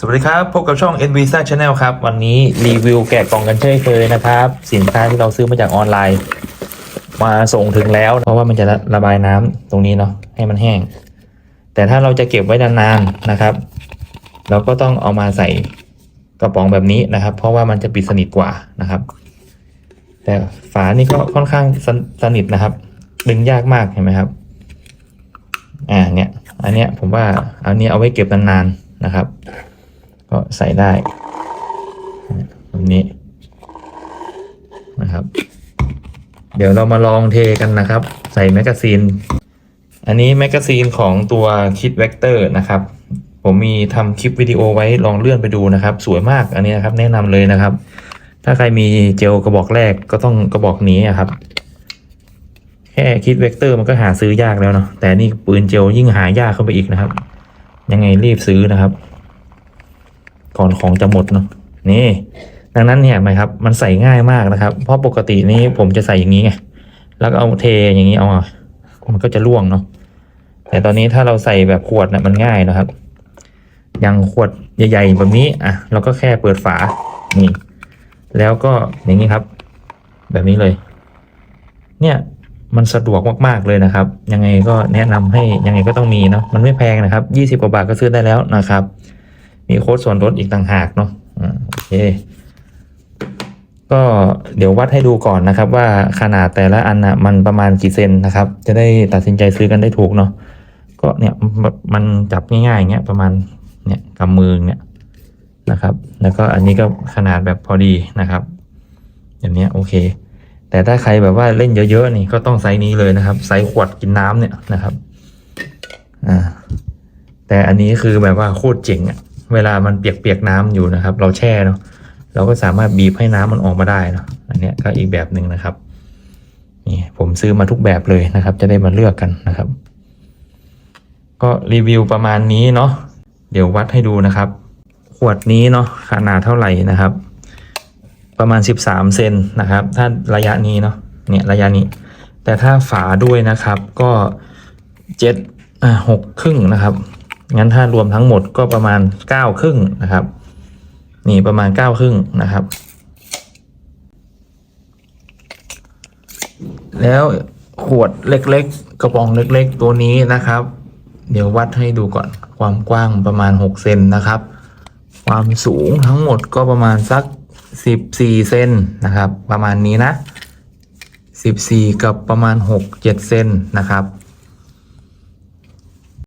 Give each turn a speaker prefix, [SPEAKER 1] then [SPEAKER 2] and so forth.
[SPEAKER 1] สวัสดีครับ พบกับช่อง n v s a Channel ครับ วันนี้รีวิวแกะกล่องกันเช่นเคยนะครับ สินค้าที่เราซื้อมาจากออนไลน์ มาส่งถึงแล้ว เพราะว่ามันจะระบายน้ำตรงนี้เนาะให้มันแห้ง แต่ถ้าเราจะเก็บไว้นานๆนะครับ เราก็ต้องเอามาใส่กระป๋องแบบนี้นะครับ เพราะว่ามันจะปิดสนิทกว่านะครับ แต่ฝานี่ก็ค่อนข้างสนสนิทนะครับ ดึงยากมากเห็นไหมครับ อ่าเนี่ย อันเนี้ยผมว่าอันนี้เอาไว้เก็บนานๆนะครับ ก็ใส่ได้แบบนี้นะครับ เดี๋ยวเรามาลองเทกันนะครับ ใส่แมกกาซีน อันนี้แมกกาซีนของตัวคิดเวกเตอร์นะครับ ผมมีทำคลิปวิดีโอไว้ลองเลื่อนไปดูนะครับ สวยมากอันนี้นะครับ แนะนำเลยนะครับ ถ้าใครมีเจลกระบอกแรกก็ต้องกระบอกนี้ครับแค่คิดเวกเตอร์มันก็หาซื้อยากแล้วเนาะแต่นี่ปืนเจลยิ่งหายากเข้าไปอีกนะครับ ยังไงรีบซื้อนะครับ ก่อนของจะหมดเนาะนี่ ดังนั้นเนี่ยไหมครับ มันใส่ง่ายมากนะครับ เพราะปกตินี้ผมจะใส่อย่างนี้ไงแล้วก็เอาเทอย่างนี้เอาอะมันก็จะร่วงเนาะแต่ตอนนี้ถ้าเราใส่แบบขวดเนี่ยมันง่ายนะครับ อย่างขวดใหญ่ ๆ แบบนี้อะเราก็แค่เปิดฝานี่แล้วก็อย่างนี้ครับ แบบนี้เลย เนี่ยมันสะดวกมากๆเลยนะครับ ยังไงก็แนะนำให้ยังไงก็ต้องมีเนาะมันไม่แพงนะครับยี่สิบกว่าบาทก็ซื้อได้แล้วนะครับ มีโค้ดส่วนลดอีกต่างหากเนาะอ่าโอเคก็เดี๋ยววัดให้ดูก่อนนะครับว่าขนาดแต่ละอันนะมันประมาณกี่เซนนะครับ จะได้ตัดสินใจซื้อกันได้ถูกเนาะก็เนี่ยมันมันจับง่ายๆอย่างเงี้ยประมาณเนี่ยกำมือเนี่ยนะครับ แล้วก็อันนี้ก็ขนาดแบบพอดีนะครับอย่างเนี้ยโอเค แต่ถ้าใครแบบว่าเล่นเยอะๆนี่ก็ต้องไซส์นี้เลยนะครับ ไซส์ขวดกินน้ำเนี่ยนะครับอ่าแต่อันนี้คือแบบว่าโคตรเจ๋งอะ เวลามันเปียกๆน้ำอยู่นะครับ เราแช่เนาะเราก็สามารถบีบให้น้ำมันออกมาได้เนาะอันนี้ก็อีกแบบหนึ่งนะครับนี่ผมซื้อมาทุกแบบเลยนะครับ จะได้มาเลือกกันนะครับ ก็รีวิวประมาณนี้เนาะเดี๋ยววัดให้ดูนะครับ ขวดนี้เนาะขนาดเท่าไหร่นะครับ ประมาณ 13เซนนะครับ ถ้าระยะนี้เนาะเนี่ยระยะนี้ แต่ถ้าฝาด้วยนะครับก็เจ็ดอ่าหกครึ่งนะครับ งั้นถ้ารวมทั้งหมดก็ประมาณเก้าครึ่งนะครับ นี่ประมาณเก้าครึ่งนะครับ แล้วขวดเล็กๆ กระป๋องเล็กๆ ตัวนี้นะครับ เดี๋ยววัดให้ดูก่อนความกว้างประมาณ6เซนนะครับ ความสูงทั้งหมดก็ประมาณสัก14เซนนะครับ ประมาณนี้นะ14กับประมาณ6 7เซนนะครับ